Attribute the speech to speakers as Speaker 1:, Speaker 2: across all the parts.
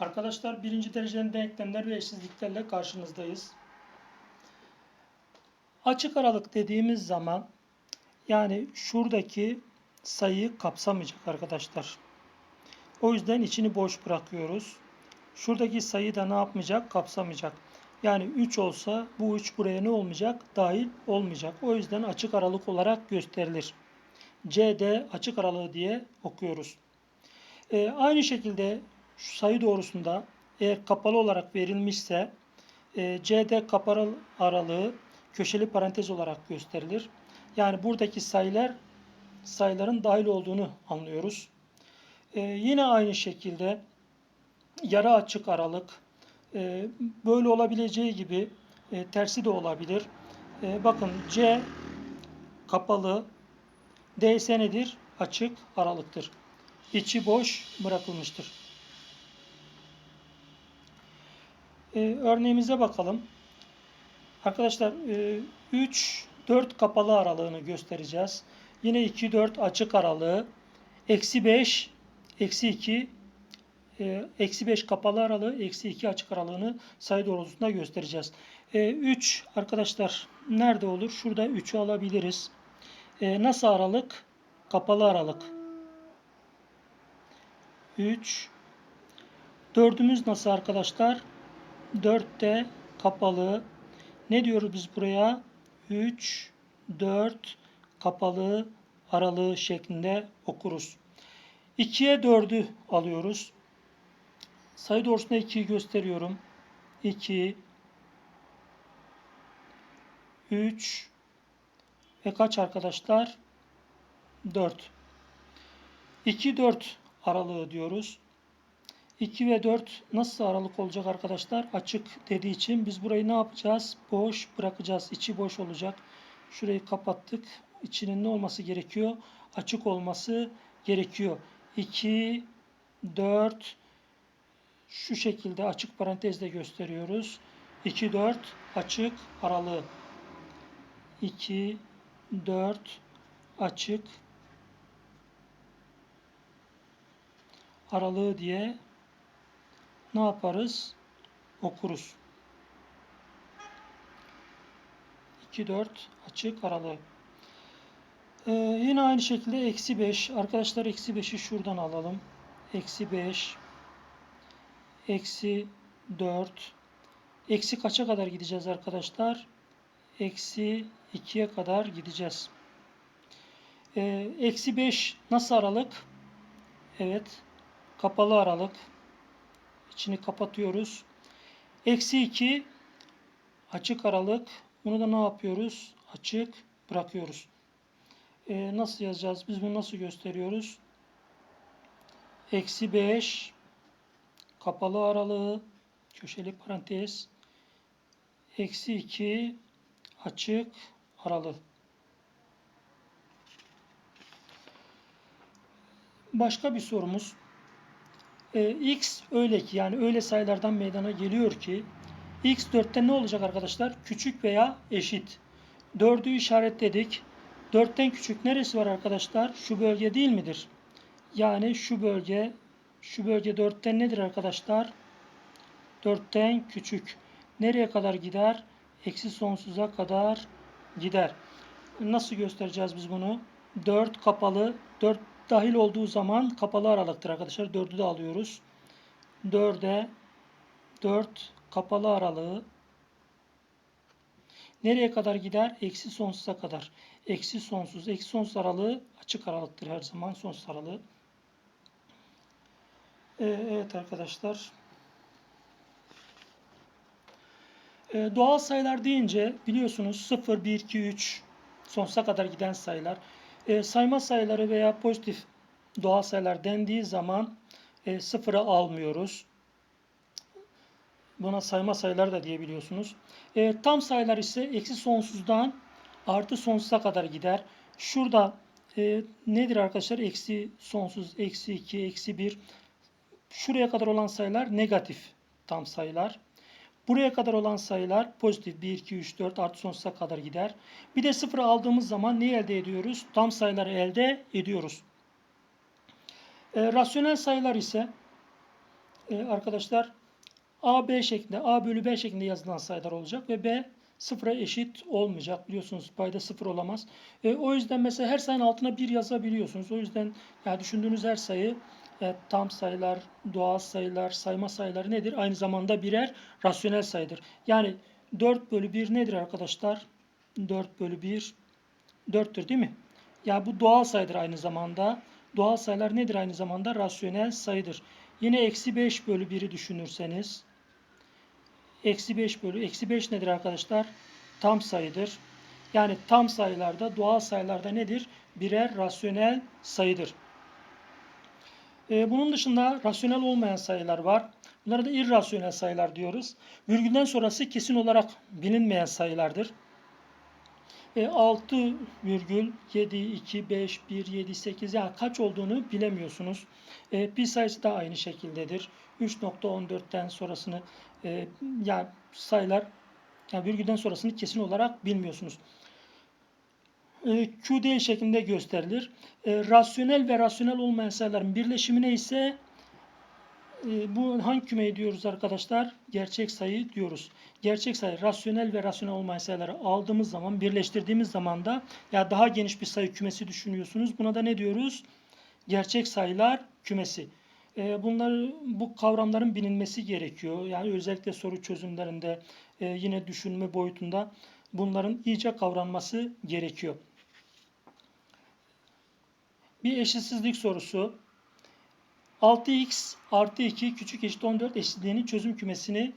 Speaker 1: Arkadaşlar birinci dereceden denklemler ve eşsizliklerle karşınızdayız. Açık aralık dediğimiz zaman yani şuradaki sayıyı kapsamayacak arkadaşlar. O yüzden içini boş bırakıyoruz. Şuradaki sayı da ne yapmayacak? Kapsamayacak. Yani 3 olsa bu 3 buraya ne olmayacak? Dahil olmayacak. O yüzden açık aralık olarak gösterilir. CD açık aralığı diye okuyoruz. Ee, aynı şekilde şu sayı doğrusunda eğer kapalı olarak verilmişse e, CD kapalı aralığı köşeli parantez olarak gösterilir. Yani buradaki sayılar sayıların dahil olduğunu anlıyoruz. Ee, yine aynı şekilde yarı açık aralık e, böyle olabileceği gibi e, tersi de olabilir. E, bakın C kapalı, D nedir? Açık aralıktır. İçi boş bırakılmıştır. E, örneğimize bakalım. Arkadaşlar e, 3, 4 kapalı aralığını göstereceğiz. Yine 2, 4 açık aralığı. Eksi 5, eksi 2, e, eksi 5 kapalı aralığı, eksi 2 açık aralığını sayı doğrultusunda göstereceğiz. E, 3 arkadaşlar nerede olur? Şurada 3'ü alabiliriz. E, nasıl aralık? Kapalı aralık. 3 Dördümüz nasıl arkadaşlar? 4 de kapalı. Ne diyoruz biz buraya? 3, 4 kapalı aralığı şeklinde okuruz. 2'ye 4'ü alıyoruz. Sayı doğrusunda 2'yi gösteriyorum. 2 3 ve kaç arkadaşlar? 4. 2 4 aralığı diyoruz. 2 ve 4 nasıl aralık olacak arkadaşlar? Açık dediği için biz burayı ne yapacağız? Boş bırakacağız. İçi boş olacak. Şurayı kapattık. İçinin ne olması gerekiyor? Açık olması gerekiyor. 2 4 şu şekilde açık parantezle gösteriyoruz. 2 4 açık aralığı. 2 4 açık aralığı diye ne yaparız? Okuruz. 2 4 açık aralığı. Ee, yine aynı şekilde eksi 5. Arkadaşlar eksi 5'i şuradan alalım. Eksi 5 eksi 4 eksi kaça kadar gideceğiz arkadaşlar? Eksi 2'ye kadar gideceğiz. Ee, eksi 5 nasıl aralık? Evet. Kapalı aralık. İçini kapatıyoruz. Eksi 2 açık aralık. Bunu da ne yapıyoruz? Açık bırakıyoruz. Ee, nasıl yazacağız? Biz bunu nasıl gösteriyoruz? Eksi 5 kapalı aralığı köşeli parantez eksi 2 açık aralığı. Başka bir sorumuz. Ee, x öyle ki yani öyle sayılardan meydana geliyor ki x 4'te ne olacak arkadaşlar? Küçük veya eşit. 4'ü işaretledik. 4'ten küçük neresi var arkadaşlar? Şu bölge değil midir? Yani şu bölge şu bölge 4'ten nedir arkadaşlar? 4'ten küçük. Nereye kadar gider? Eksi sonsuza kadar gider. Nasıl göstereceğiz biz bunu? 4 kapalı. 4 dahil olduğu zaman kapalı aralıktır arkadaşlar. 4'ü de alıyoruz. 4'e 4 kapalı aralığı nereye kadar gider? Eksi sonsuza kadar. Eksi sonsuz. Eksi sonsuz aralığı açık aralıktır her zaman. Sonsuz aralığı. Ee, evet arkadaşlar. Ee, doğal sayılar deyince biliyorsunuz 0, 1, 2, 3 sonsuza kadar giden sayılar. Ee, sayma sayıları veya pozitif doğal sayılar dendiği zaman e, sıfıra almıyoruz. Buna sayma sayıları da diyebiliyorsunuz. E, tam sayılar ise eksi sonsuzdan artı sonsuza kadar gider. Şurada e, nedir arkadaşlar? Eksi sonsuz, eksi 2, eksi 1. Şuraya kadar olan sayılar negatif tam sayılar. Buraya kadar olan sayılar pozitif 1, 2, 3, 4 artı sonsuza kadar gider. Bir de sıfırı aldığımız zaman ne elde ediyoruz? Tam sayıları elde ediyoruz. E, rasyonel sayılar ise e, arkadaşlar A, B şeklinde, A bölü B şeklinde yazılan sayılar olacak ve B sıfıra eşit olmayacak. Biliyorsunuz payda sıfır olamaz. E, o yüzden mesela her sayının altına bir yazabiliyorsunuz. O yüzden yani düşündüğünüz her sayı e, tam sayılar, doğal sayılar, sayma sayıları nedir? Aynı zamanda birer rasyonel sayıdır. Yani 4 bölü 1 nedir arkadaşlar? 4 bölü 1 4'tür değil mi? Yani bu doğal sayıdır aynı zamanda. Doğal sayılar nedir aynı zamanda? Rasyonel sayıdır. Yine eksi 5 bölü 1'i düşünürseniz eksi 5 bölü eksi 5 nedir arkadaşlar? Tam sayıdır. Yani tam sayılarda doğal sayılarda nedir? Birer rasyonel sayıdır. Ee, bunun dışında rasyonel olmayan sayılar var. Bunlara da irrasyonel sayılar diyoruz. Virgülden sonrası kesin olarak bilinmeyen sayılardır. E, 6 virgül 7, 2, 5, 1, 7, 8 yani kaç olduğunu bilemiyorsunuz. E, pi sayısı da aynı şekildedir. 3.14'ten sonrasını e, yani sayılar yani virgülden sonrasını kesin olarak bilmiyorsunuz. E, QD şeklinde gösterilir. E, rasyonel ve rasyonel olmayan sayıların birleşimine ise e, bu hangi kümeyi diyoruz arkadaşlar? Gerçek sayı diyoruz. Gerçek sayı rasyonel ve rasyonel olmayan sayıları aldığımız zaman, birleştirdiğimiz zaman da ya daha geniş bir sayı kümesi düşünüyorsunuz. Buna da ne diyoruz? Gerçek sayılar kümesi. Bunlar bu kavramların bilinmesi gerekiyor. Yani özellikle soru çözümlerinde yine düşünme boyutunda bunların iyice kavranması gerekiyor. Bir eşitsizlik sorusu. 6x artı 2 küçük eşit 14 eşitliğinin çözüm kümesini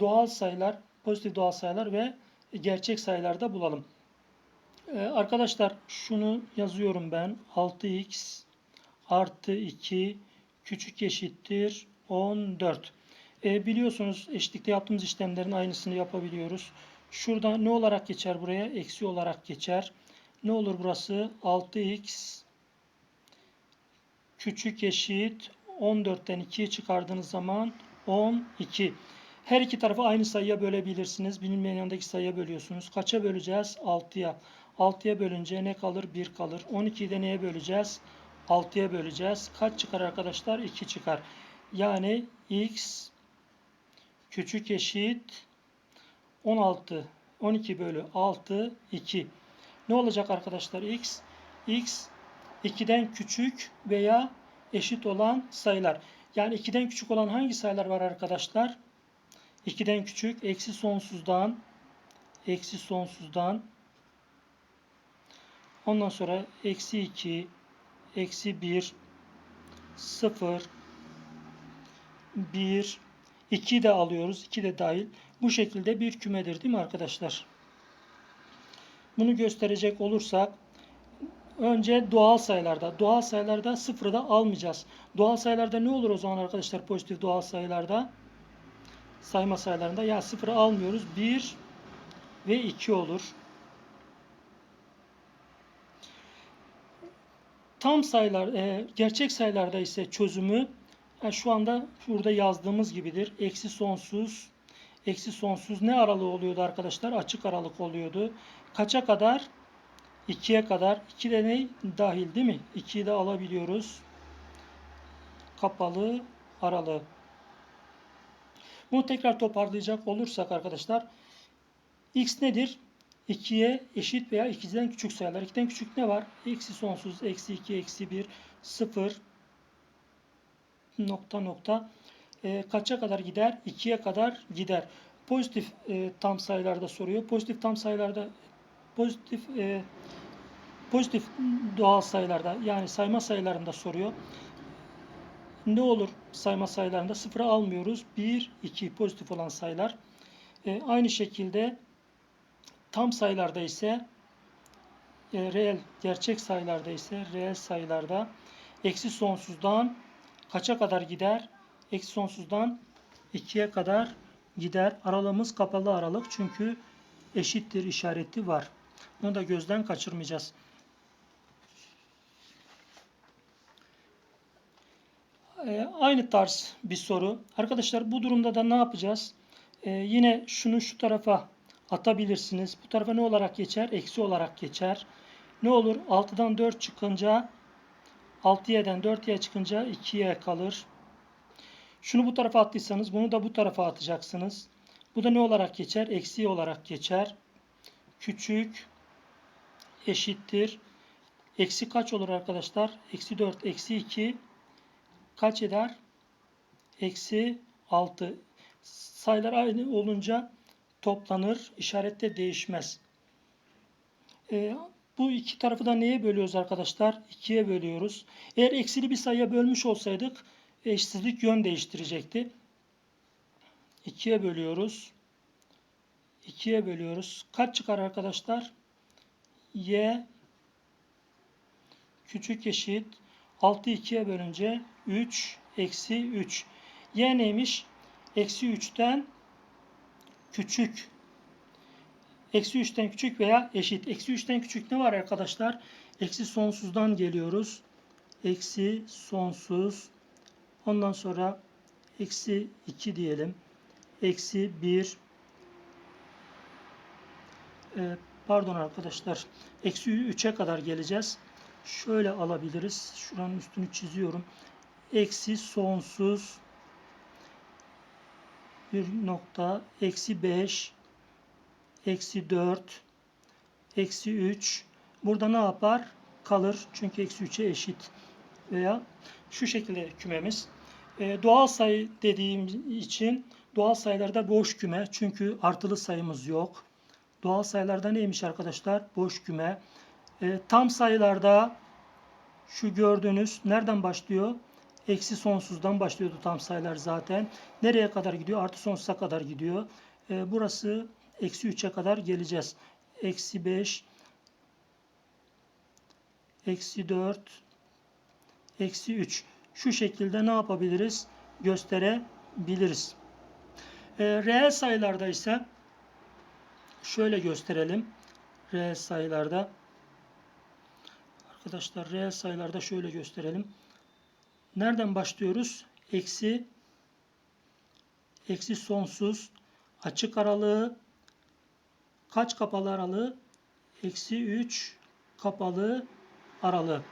Speaker 1: doğal sayılar, pozitif doğal sayılar ve gerçek sayılarda bulalım. Ee, arkadaşlar şunu yazıyorum ben. 6x artı 2 küçük eşittir 14. Ee, biliyorsunuz eşitlikte yaptığımız işlemlerin aynısını yapabiliyoruz. Şurada ne olarak geçer buraya? Eksi olarak geçer. Ne olur burası? 6x küçük eşit 14'ten 2'yi çıkardığınız zaman 12. Her iki tarafı aynı sayıya bölebilirsiniz. Bilinmeyen yanındaki sayıya bölüyorsunuz. Kaça böleceğiz? 6'ya. 6'ya bölünce ne kalır? 1 kalır. 12'yi de neye böleceğiz? 6'ya böleceğiz. Kaç çıkar arkadaşlar? 2 çıkar. Yani x küçük eşit 16. 12 bölü 6 2. Ne olacak arkadaşlar x? x 2'den küçük veya eşit olan sayılar. Yani 2'den küçük olan hangi sayılar var arkadaşlar? 2'den küçük eksi sonsuzdan eksi sonsuzdan ondan sonra eksi 2 eksi 1 0 1 2 de alıyoruz. 2 de dahil. Bu şekilde bir kümedir değil mi arkadaşlar? Bunu gösterecek olursak Önce doğal sayılarda. Doğal sayılarda sıfırı da almayacağız. Doğal sayılarda ne olur o zaman arkadaşlar pozitif doğal sayılarda? Sayma sayılarında ya sıfırı almıyoruz. 1 ve 2 olur. Tam sayılar, e, gerçek sayılarda ise çözümü yani şu anda burada yazdığımız gibidir. Eksi sonsuz, eksi sonsuz ne aralığı oluyordu arkadaşlar? Açık aralık oluyordu. Kaça kadar? 2'ye kadar 2 de ne? Dahil değil mi? 2'yi de alabiliyoruz. Kapalı aralığı. Bunu tekrar toparlayacak olursak arkadaşlar x nedir? 2'ye eşit veya 2'den küçük sayılar. 2'den küçük ne var? Eksi sonsuz, eksi 2, eksi 1, 0 nokta nokta e, kaça kadar gider? 2'ye kadar gider. Pozitif e, tam sayılarda soruyor. Pozitif tam sayılarda pozitif e, pozitif doğal sayılarda yani sayma sayılarında soruyor. Ne olur sayma sayılarında sıfıra almıyoruz. 1, 2 pozitif olan sayılar. E, aynı şekilde tam sayılarda ise e, reel gerçek sayılarda ise reel sayılarda eksi sonsuzdan kaça kadar gider? Eksi sonsuzdan 2'ye kadar gider. Aralığımız kapalı aralık çünkü eşittir işareti var. Bunu da gözden kaçırmayacağız. Ee, aynı tarz bir soru. Arkadaşlar bu durumda da ne yapacağız? Ee, yine şunu şu tarafa atabilirsiniz. Bu tarafa ne olarak geçer? Eksi olarak geçer. Ne olur? 6'dan 4 çıkınca 6y'den 4y çıkınca 2y kalır. Şunu bu tarafa attıysanız bunu da bu tarafa atacaksınız. Bu da ne olarak geçer? Eksi olarak geçer. Küçük eşittir. Eksi kaç olur arkadaşlar? Eksi 4, eksi 2 kaç eder? Eksi 6. Sayılar aynı olunca toplanır. İşarette değişmez. Ee, bu iki tarafı da neye bölüyoruz arkadaşlar? 2'ye bölüyoruz. Eğer eksili bir sayıya bölmüş olsaydık eşitsizlik yön değiştirecekti. 2'ye bölüyoruz. 2'ye bölüyoruz. Kaç çıkar arkadaşlar? Y küçük eşit 6 2'ye bölünce 3 eksi 3. Y neymiş? Eksi 3'ten küçük. Eksi 3'ten küçük veya eşit. Eksi 3'ten küçük ne var arkadaşlar? Eksi sonsuzdan geliyoruz. Eksi sonsuz. Ondan sonra eksi 2 diyelim. Eksi 1. Ee, pardon arkadaşlar. Eksi 3'e kadar geleceğiz. Şöyle alabiliriz. Şuranın üstünü çiziyorum. Eksi sonsuz bir nokta. Eksi 5 eksi 4 eksi 3 burada ne yapar? Kalır. Çünkü eksi 3'e eşit. Veya şu şekilde kümemiz. Ee, doğal sayı dediğim için doğal sayılarda boş küme. Çünkü artılı sayımız yok. Doğal sayılarda neymiş arkadaşlar? Boş küme. Ee, tam sayılarda şu gördüğünüz nereden başlıyor? Eksi sonsuzdan başlıyordu tam sayılar zaten. Nereye kadar gidiyor? Artı sonsuza kadar gidiyor. Ee, burası eksi 3'e kadar geleceğiz. Eksi 5, eksi 4, eksi 3. Şu şekilde ne yapabiliriz? Gösterebiliriz. Ee, reel sayılarda ise şöyle gösterelim. Reel sayılarda arkadaşlar reel sayılarda şöyle gösterelim. Nereden başlıyoruz? Eksi eksi sonsuz açık aralığı kaç kapalı aralığı? Eksi 3 kapalı aralığı.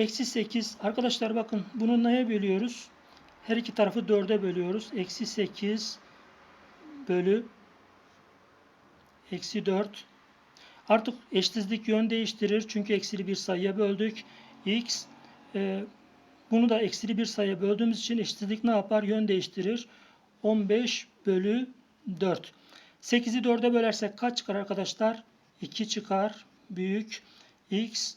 Speaker 1: Eksi 8. Arkadaşlar bakın bunu neye bölüyoruz? Her iki tarafı 4'e bölüyoruz. Eksi 8 bölü eksi 4. Artık eşitsizlik yön değiştirir. Çünkü eksili bir sayıya böldük. X e, bunu da eksili bir sayıya böldüğümüz için eşitsizlik ne yapar? Yön değiştirir. 15 bölü 4. 8'i 4'e bölersek kaç çıkar arkadaşlar? 2 çıkar. Büyük. X